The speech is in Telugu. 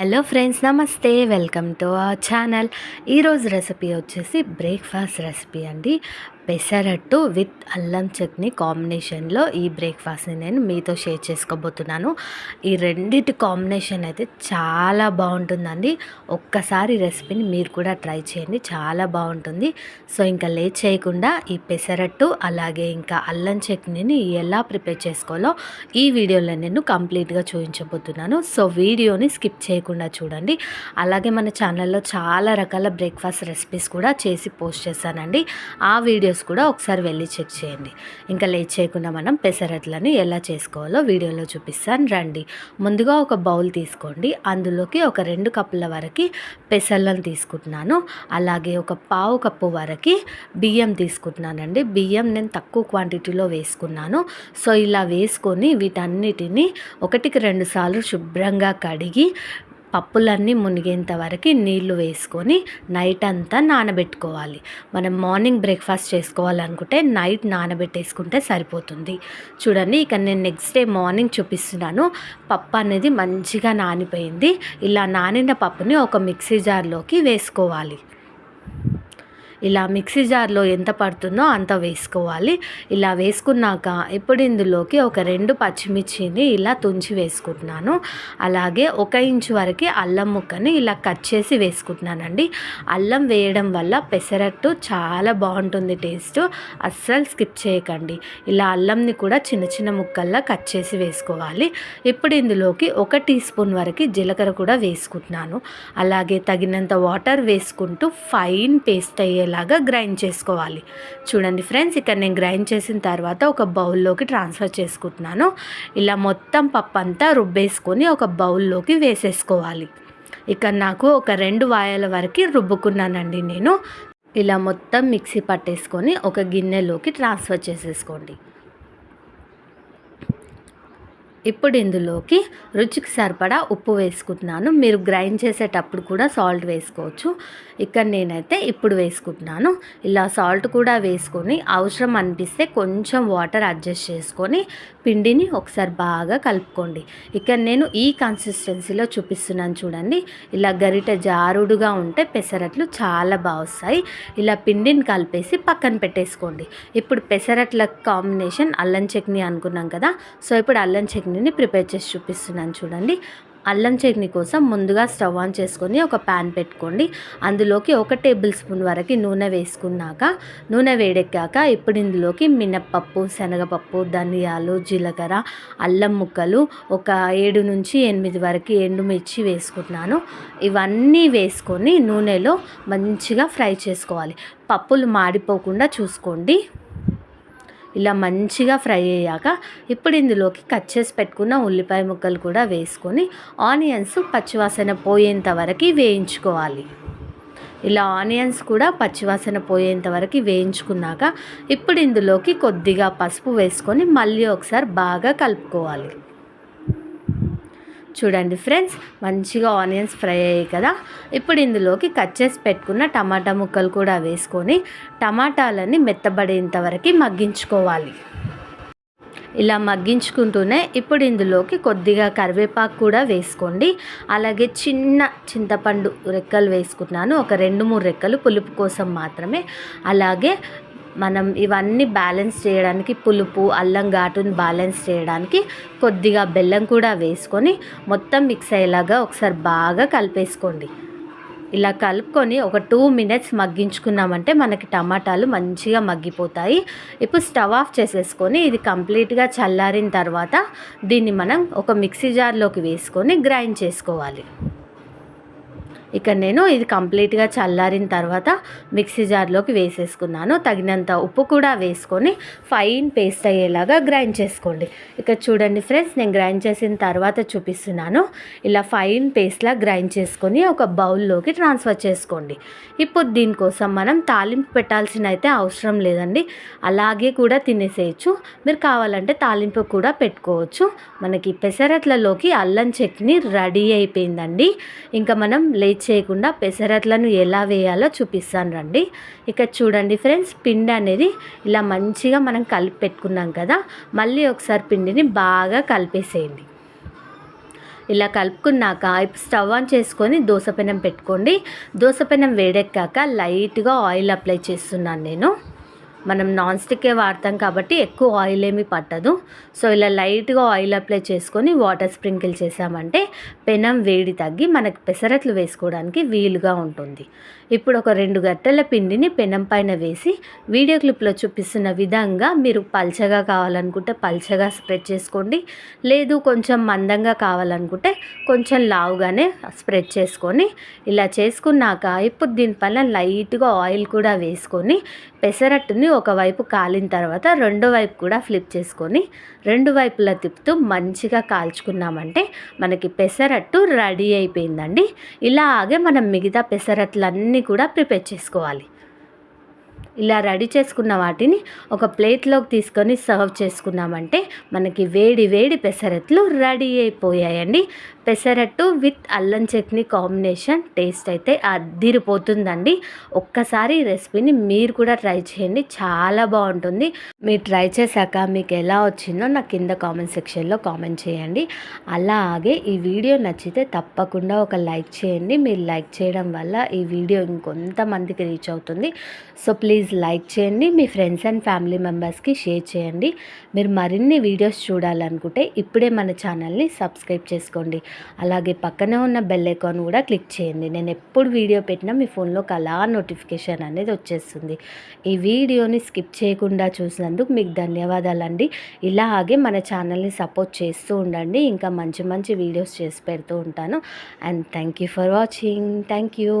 హలో ఫ్రెండ్స్ నమస్తే వెల్కమ్ టు అవర్ ఛానల్ ఈరోజు రెసిపీ వచ్చేసి బ్రేక్ఫాస్ట్ రెసిపీ అండి. పెసరట్టు విత్ అల్లం చట్నీ కాంబినేషన్లో ఈ బ్రేక్ఫాస్ట్ని నేను మీతో షేర్ చేసుకోబోతున్నాను. ఈ రెండిటి కాంబినేషన్ అయితే చాలా బాగుంటుందండి. ఒక్కసారి రెసిపీని మీరు కూడా ట్రై చేయండి. చాలా బాగుంటుంది. సో ఇంకా లేట్ చేయకుండా ఈ పెసరట్టు అలాగే ఇంకా అల్లం చట్నీని ఎలా ప్రిపేర్ చేసుకోవాలో ఈ వీడియోలో నేను కంప్లీట్గా చూపించబోతున్నాను. సో వీడియోని స్కిప్ చేయకుండా చూడండి. అలాగే మన ఛానల్లో చాలా రకాల బ్రేక్ఫాస్ట్ రెసిపీస్ కూడా చేసి పోస్ట్ చేశానండి. ఆ వీడియోస్ కూడా ఒకసారి వెళ్ళి చెక్ చేయండి. ఇంకా లేట్ చేయకుండా మనం పెసరట్లని ఎలా చేసుకోవాలో వీడియోలో చూపిస్తాను. రండి. ముందుగా ఒక బౌల్ తీసుకోండి. అందులోకి ఒక రెండు కప్పుల వరకు పెసర్లను తీసుకుంటున్నాను. అలాగే ఒక పావు కప్పు వరకు బియ్యం తీసుకుంటున్నానండి. బియ్యం నేను తక్కువ క్వాంటిటీలో వేసుకున్నాను. సో ఇలా వేసుకొని వీటన్నిటిని ఒకటికి రెండు సార్లు శుభ్రంగా కడిగి పప్పులన్నీ మునిగేంత వరకు నీళ్ళు వేసుకొని నైట్ అంతా నానబెట్టుకోవాలి. మనం మార్నింగ్ బ్రేక్ఫాస్ట్ చేసుకోవాలనుకుంటే నైట్ నానబెట్టేసుకుంటే సరిపోతుంది. చూడండి ఇక నేను నెక్స్ట్ డే మార్నింగ్ చూపిస్తున్నాను. పప్పు అనేది మంచిగా నానిపోయింది. ఇలా నానిన పప్పుని ఒక మిక్సీ జార్లోకి వేసుకోవాలి. ఇలా మిక్సీ జార్లో ఎంత పడుతుందో అంత వేసుకోవాలి. ఇలా వేసుకున్నాక ఇప్పుడు ఇందులోకి ఒక రెండు పచ్చిమిర్చిని ఇలా తుంచి వేసుకుంటున్నాను. అలాగే ఒక ఇంచు వరకు అల్లం ముక్కని ఇలా కట్ చేసి వేసుకుంటున్నానండి. అల్లం వేయడం వల్ల పెసరట్టు చాలా బాగుంటుంది టేస్ట్. అస్సలు స్కిప్ చేయకండి. ఇలా అల్లంని కూడా చిన్న చిన్న ముక్కల్లా కట్ చేసి వేసుకోవాలి. ఇప్పుడు ఇందులోకి ఒక టీ స్పూన్ వరకు జీలకర్ర కూడా వేసుకుంటున్నాను. అలాగే తగినంత వాటర్ వేసుకుంటూ ఫైన్ పేస్ట్ అయ్యేలా అయ్యేలాగా గ్రైండ్ చేసుకోవాలి. చూడండి ఫ్రెండ్స్ ఇక్కడ నేను గ్రైండ్ చేసిన తర్వాత ఒక బౌల్లోకి ట్రాన్స్ఫర్ చేసుకుంటున్నాను. ఇలా మొత్తం పప్పు అంతా రుబ్బేసుకొని ఒక బౌల్లోకి వేసేసుకోవాలి. ఇక్కడ నాకు ఒక రెండు వాయల వరకు రుబ్బుకున్నానండి నేను. ఇలా మొత్తం మిక్సీ పట్టేసుకొని ఒక గిన్నెలోకి ట్రాన్స్ఫర్ చేసేసుకోండి. ఇప్పుడు ఇందులోకి రుచికి సరిపడా ఉప్పు వేసుకుంటున్నాను. మీరు గ్రైండ్ చేసేటప్పుడు కూడా సాల్ట్ వేసుకోవచ్చు. ఇక్కడ నేనైతే ఇప్పుడు వేసుకుంటున్నాను. ఇలా సాల్ట్ కూడా వేసుకొని అవసరం అనిపిస్తే కొంచెం వాటర్ అడ్జస్ట్ చేసుకొని పిండిని ఒకసారి బాగా కలుపుకోండి. ఇక్కడ నేను ఈ కన్సిస్టెన్సీలో చూపిస్తున్నాను చూడండి. ఇలా గరిట జారుడుగా ఉంటే పెసరట్లు చాలా బాగా వస్తాయి ఇలా పిండిని కలిపేసి పక్కన పెట్టేసుకోండి. ఇప్పుడు పెసరట్ల కాంబినేషన్ అల్లం చట్నీ అనుకున్నాం కదా. సో ఇప్పుడు అల్లం చట్నీ చట్నీని ప్రిపేర్ చేసి చూపిస్తున్నాను చూడండి. అల్లం చట్నీ కోసం ముందుగా స్టవ్ ఆన్ చేసుకొని ఒక ప్యాన్ పెట్టుకోండి. అందులోకి ఒక టేబుల్ స్పూన్ వరకు నూనె వేసుకున్నాక నూనె వేడెక్కాక ఇప్పుడు ఇందులోకి మినప్పప్పు శనగపప్పు ధనియాలు జీలకర్ర అల్లం ముక్కలు ఒక ఏడు నుంచి ఎనిమిది వరకు ఎండుమిర్చి వేసుకుంటున్నాను. ఇవన్నీ వేసుకొని నూనెలో మంచిగా ఫ్రై చేసుకోవాలి. పప్పులు మాడిపోకుండా చూసుకోండి. ఇలా మంచిగా ఫ్రై అయ్యాక ఇప్పుడు ఇందులోకి కట్ చేసి పెట్టుకున్న ఉల్లిపాయ ముక్కలు కూడా వేసుకొని ఆనియన్స్ పచ్చివాసన పోయేంత వరకు వేయించుకోవాలి. ఇలా ఆనియన్స్ కూడా పచ్చివాసన పోయేంత వరకు వేయించుకున్నాక ఇప్పుడు ఇందులోకి కొద్దిగా పసుపు వేసుకొని మళ్ళీ ఒకసారి బాగా కలుపుకోవాలి. చూడండి ఫ్రెండ్స్ మంచిగా ఆనియన్స్ ఫ్రై అయ్యాయి కదా. ఇప్పుడు ఇందులోకి కట్ చేసి పెట్టుకున్న టమాటా ముక్కలు కూడా వేసుకొని టమాటాలని మెత్తబడేంత వరకు మగ్గించుకోవాలి. ఇలా మగ్గించుకుంటూనే ఇప్పుడు ఇందులోకి కొద్దిగా కరివేపాకు కూడా వేసుకోండి. అలాగే చిన్న చింతపండు రెక్కలు వేసుకున్నాను. ఒక రెండు మూడు రెక్కలు పులుపు కోసం మాత్రమే. అలాగే మనం ఇవన్నీ బ్యాలెన్స్ చేయడానికి పులుపు అల్లం ఘాటును బ్యాలెన్స్ చేయడానికి కొద్దిగా బెల్లం కూడా వేసుకొని మొత్తం మిక్స్ అయ్యేలాగా ఒకసారి బాగా కలిపేసుకోండి. ఇలా కలుపుకొని ఒక టూ మినిట్స్ మగ్గించుకున్నామంటే మనకి టమాటాలు మంచిగా మగ్గిపోతాయి. ఇప్పుడు స్టవ్ ఆఫ్ చేసేసుకొని ఇది కంప్లీట్గా చల్లారిన తర్వాత దీన్ని మనం ఒక మిక్సీ జార్లోకి వేసుకొని గ్రైండ్ చేసుకోవాలి. ఇక నేను ఇది కంప్లీట్గా చల్లారిన తర్వాత మిక్సీ జార్లోకి వేసేసుకున్నాను. తగినంత ఉప్పు కూడా వేసుకొని ఫైన్ పేస్ట్ అయ్యేలాగా గ్రైండ్ చేసుకోండి. ఇక చూడండి ఫ్రెండ్స్ నేను గ్రైండ్ చేసిన తర్వాత చూపిస్తున్నాను. ఇలా ఫైన్ పేస్ట్లా గ్రైండ్ చేసుకొని ఒక బౌల్లోకి ట్రాన్స్ఫర్ చేసుకోండి. ఇప్పుడు దీనికోసం మనం తాలింపు పెట్టాల్సిన అయితే అవసరం లేదండి. అలాగే కూడా తినేసేయచ్చు. మీరు కావాలంటే తాలింపు కూడా పెట్టుకోవచ్చు. మనకి పెసరట్లలోకి అల్లం చట్నీ రెడీ అయిపోయిందండి. ఇంకా మనం లేచి చేయకుండా పెసరట్లను ఎలా వేయాలో చూపిస్తాను రండి. ఇక చూడండి ఫ్రెండ్స్ పిండి అనేది ఇలా మంచిగా మనం కలిపి పెట్టుకున్నాం కదా మళ్ళీ ఒకసారి పిండిని బాగా కలిపేసేయండి. ఇలా కలుపుకున్నాక ఇప్పుడు స్టవ్ ఆన్ చేసుకొని దోసపెనం పెట్టుకోండి. దోసపెనం వేడెక్కాక లైట్గా ఆయిల్ అప్లై చేస్తున్నాను నేను. మనం నాన్ స్టిక్కే వాడతాం కాబట్టి ఎక్కువ ఆయిల్ ఏమీ పట్టదు. సో ఇలా లైట్గా ఆయిల్ అప్లై చేసుకొని వాటర్ స్ప్రింకిల్ చేసామంటే పెనం వేడి తగ్గి మనకు పెసరట్లు వేసుకోవడానికి వీలుగా ఉంటుంది. ఇప్పుడు ఒక రెండు గట్టెల పిండిని పెనం పైన వేసి వీడియో క్లిప్లో చూపిస్తున్న విధంగా మీరు పల్చగా కావాలనుకుంటే పల్చగా స్ప్రెడ్ చేసుకోండి. లేదు కొంచెం మందంగా కావాలనుకుంటే కొంచెం లావుగానే స్ప్రెడ్ చేసుకొని ఇలా చేసుకున్నాక ఇప్పుడు దీనిపైన లైట్గా ఆయిల్ కూడా వేసుకొని పెసరట్టుని ఒకవైపు కాలిన తర్వాత రెండో వైపు కూడా ఫ్లిప్ చేసుకొని రెండు వైపులా తిప్పుతూ మంచిగా కాల్చుకున్నామంటే మనకి పెసరట్టు రెడీ అయిపోయిందండి. ఇలాగే మనం మిగతా పెసరట్లన్నీ కూడా ప్రిపేర్ చేసుకోవాలి. ఇలా రెడీ చేసుకున్న వాటిని ఒక ప్లేట్లోకి తీసుకొని సర్వ్ చేసుకున్నామంటే మనకి వేడి వేడి పెసరట్లు రెడీ అయిపోయాయండి. పెసరట్టు విత్ అల్లం చట్నీ కాంబినేషన్ టేస్ట్ అయితే అద్దిరిపోతుందండి ఒక్కసారి రెసిపీని మీరు కూడా ట్రై చేయండి చాలా బాగుంటుంది. మీరు ట్రై చేశాక మీకు ఎలా వచ్చిందో నాకు కింద కామెంట్ సెక్షన్లో కామెంట్ చేయండి. అలాగే ఈ వీడియో నచ్చితే తప్పకుండా ఒక లైక్ చేయండి. మీరు లైక్ చేయడం వల్ల ఈ వీడియో ఇంకొంతమందికి రీచ్ అవుతుంది. సో ప్లీజ్ ప్లీజ్ లైక్ చేయండి మీ ఫ్రెండ్స్ అండ్ ఫ్యామిలీ మెంబర్స్కి షేర్ చేయండి. మీరు మరిన్ని వీడియోస్ చూడాలనుకుంటే ఇప్పుడే మన ఛానల్ని సబ్స్క్రైబ్ చేసుకోండి. అలాగే పక్కనే ఉన్న బెల్ ఐకాన్ కూడా క్లిక్ చేయండి. నేను ఎప్పుడు వీడియో పెట్టినా మీ ఫోన్లోకి అలా నోటిఫికేషన్ అనేది వచ్చేస్తుంది. ఈ వీడియోని స్కిప్ చేయకుండా చూసినందుకు మీకు ధన్యవాదాలండి. ఇలాగే మన ఛానల్ని సపోర్ట్ చేస్తూ ఉండండి. ఇంకా మంచి మంచి వీడియోస్ చేసి పెడుతూ ఉంటాను. And thank you for watching. Thank you.